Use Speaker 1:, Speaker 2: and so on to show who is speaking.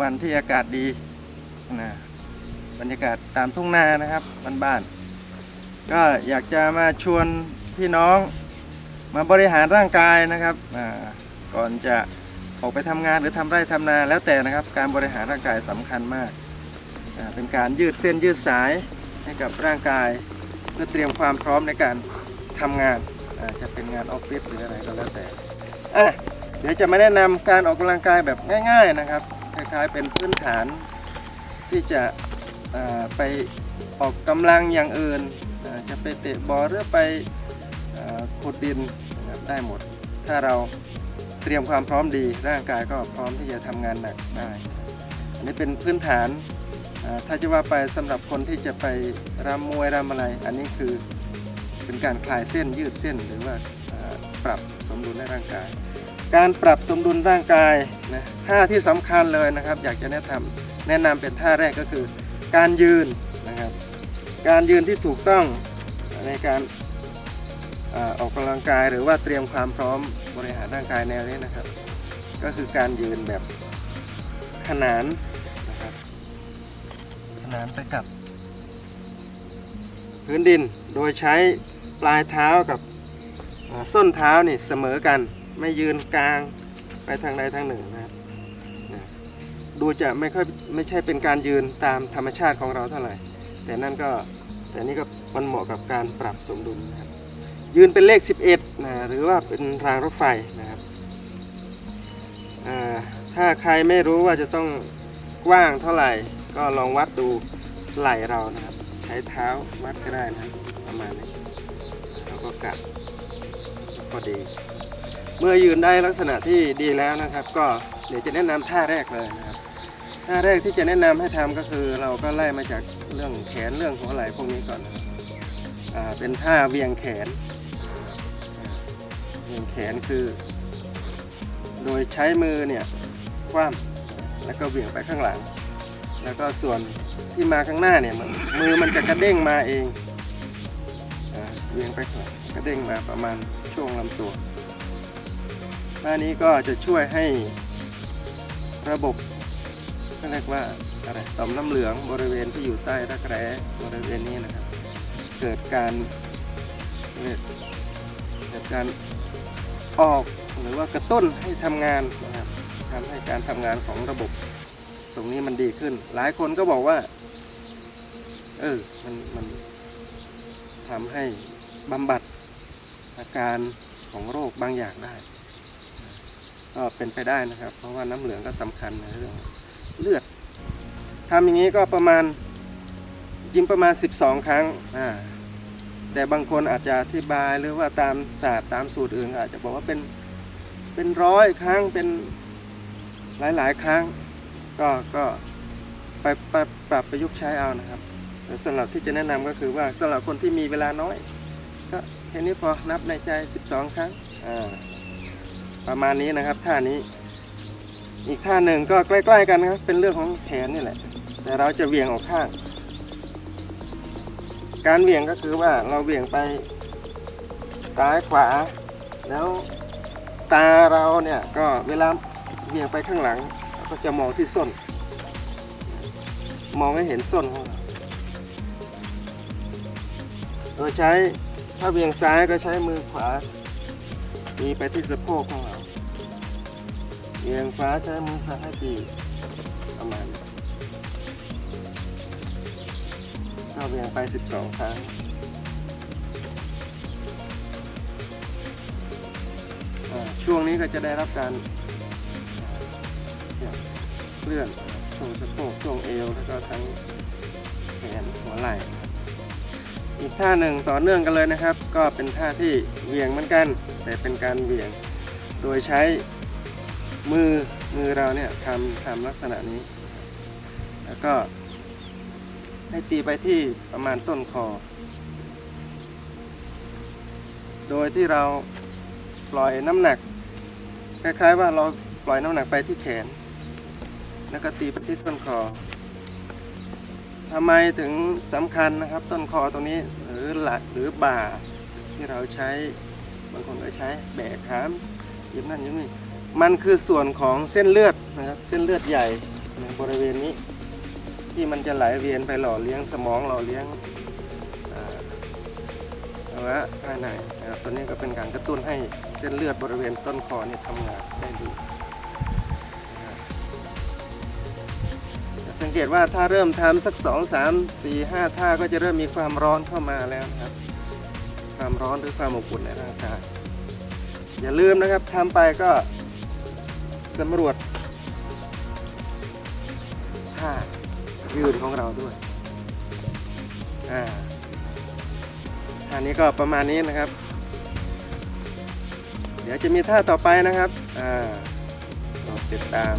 Speaker 1: วันที่อากาศดีนะบรรยากาศตามทุ่งนานะครับบ้านๆก็อยากจะมาชวนพี่น้องมาบริหารร่างกายนะครับก่อนจะออกไปทำงานหรือทำไร่ทำนาแล้วแต่นะครับ การบริหารร่างกายสำคัญมาก เป็นการยืดเส้นยืดสายให้กับร่างกาย เพื่อเตรียมความพร้อมในการทำงานจะเป็นงานออฟฟิศหรืออะไรก็แล้วแต่เดี๋ยวจะมาแนะนำการออกกำลังกายแบบง่าย ๆนะครับ คล้เป็นพื้นฐานที่จะไปออกกำลังอย่างอื่น จะไปเตะบอลหรือไปขุดดินได้หมด ถ้าเราเตรียมความพร้อมดีร่างกายก็พร้อมที่จะทำงานหนักได้ อันนี้เป็นพื้นฐานถ้าจะว่าไปสำหรับคนที่จะไปรำมวยรำอะไร อันนี้คือเป็นการคลายเส้นยืดเส้นหรือว่าปรับสมดุลในร่างกาย การปรับสมดุลร่างกายนะท่าที่สำคัญเลยนะครับ อยากจะแนะนำแนะนำเป็นท่าแรกก็คือ การยืนนะครับ การยืนที่ถูกต้องในการออกกำลังกายหรือว่าเตรียมความพร้อมบริหารร่างกายแนวนี้นะครับ ก็คือการยืนแบบขนานนะครับขนานไปกับ พื้นดินโดยใช้ปลายเท้ากับส้นเท้านี่เสมอกัน ไม่ยืนกลางไปทางใดทางหนึ่งนะครับนะดูจะไม่ค่อยไม่ใช่เป็นการยืนตามธรรมชาติของเราเท่าไหร่ แต่นั่นก็แต่นี่ก็มันเหมาะกับการปรับสมดุลนะครับยืนเป็นเลข 11นะหรือว่าเป็นรางรถไฟนะครับถ้าใครไม่รู้ว่าจะต้องกว้างเท่าไหร่ ก็ลองวัดดูไหล่เรานะครับ ใช้เท้าวัดก็ได้นะประมาณนี้แล้วก็กัดพอดี เมื่อยืนได้ลักษณะที่ดีแล้วนะครับ ก็เดี๋ยวจะแนะนำท่าแรกเลยนะครับท่าแรกที่จะแนะนำให้ทำก็คือเราก็ไล่มาจากเรื่องแขนเรื่องหัวไหล่พวกนี้ก่อนนะครับอ่าเป็นท่าเวียงแขนเวียงแขนคือ โดยใช้มือเนี่ยคว่ำแล้วก็เวียงไปข้างหลัง แล้วก็ส่วนที่มาข้างหน้าเนี่ยมมือมันจะกระเด้งมาเองเวียงไปข้างหลังกระเด้งมาประมาณช่วงลำตัว หน้านี้ก็จะช่วยให้ระบบเรียกว่าอะไรต่อมน้ำเหลืองบริเวณที่อยู่ใต้รักแร้บริเวณนี้นะครับ เกิดการเกเกิดการออกหรือว่ากระตุ้นให้ทำงานนะครับทำให้การทำงานของระบบ ตรงนี้มันดีขึ้น หลายคนก็บอกว่า เออมันมันทำให้บำบัดอาการของโรคบางอย่างได้ ก็เป็นไปได้นะครับ เพราะว่าน้ำเหลืองก็สำคัญในเรื่องเลือดทำอย่างนี้ก็ประมาณจริงประมาณ 12 ครั้งอ่าแต่บางคนอาจจะอธิบายหรือว่าตามศาสตร์ตามสูตรอื่นอาจจะบอกว่าเป็นเป็นร้อยครั้งเป็นหลายๆ ครั้ง ก็ก็ไปปรับปรับประยุกต์ใช้เอานะครับแต่สำหรับที่จะแนะนำก็คือว่าสำหรับคนที่มีเวลาน้อย ก็แค่นี้พอนับในใจ 12 ครั้งอ่า ประมาณนี้นะครับท่านี้ อีกท่าหนึ่งก็ใกล้ ๆ กันนะครับ เป็นเรื่องของแขนนี่แหละ แต่เราจะเหวี่ยงออกข้าง การเหวี่ยงก็คือว่าเราเหวี่ยงไปซ้ายขวา แล้วตาเราเนี่ยก็เวลาเหวี่ยงไปข้างหลัง ก็จะมองที่ส้น มองให้เห็นส้นของเราโดยใช้ถ้าเหวี่ยงซ้ายก็ใช้มือขวาตีไปที่สะโพกของเรา เอียงฟ้าใช้มือซ้ายตีประมาณนี้ก็เวียงไป 12 ครั้งช่วงนี้ก็จะได้รับการเคลื่อนช่วงสะโพกช่วงเอวแล้วก็ทั้งแขนหัวไหล่อีกท่าหนึ่งต่อเนื่องกันเลยนะครับ ก็เป็นท่าที่เวียงเหมือนกัน แต่เป็นการเวียงโดยใช้ มือมือเราเนี่ยทำทำลักษณะนี้ แล้วก็ ให้ตีไปที่ประมาณต้นคอ โดยที่เราปล่อยน้ำหนัก คล้ายๆว่าเราปล่อยน้ำหนักไปที่แขน แล้วก็ตีไปที่ต้นคอทำไมถึงสำคัญนะครับต้นคอตรงนี้หรือหลักหรือบ่าที่เราใช้บางคนก็ใช้แบกขามยิบนั่นยิบนี่ มันคือส่วนของเส้นเลือดนะครับ เส้นเลือดใหญ่ในบริเวณนี้ ที่มันจะไหลเวียนไปหล่อเลี้ยงสมองหล่อเลี้ยงอ่าอวัยวะภายในนะครับตัวนี้ก็เป็นการกระตุ้นให้เส้นเลือดบริเวณต้นคอเนี่ยทำงานได้ดีสังเกตว่าถ้าเริ่มทำสักสองสามสี่ห้าท่าก็จะเริ่มมีความร้อนเข้ามาแล้วครับ ความร้อนหรือความอบอุ่นในร่างกายอย่าลืมนะครับทำไปก็ สำรวจท่ายืนของเราด้วยอ่าท่านี้ก็ประมาณนี้นะครับ เดี๋ยวจะมีท่าต่อไปนะครับอ่าติดตาม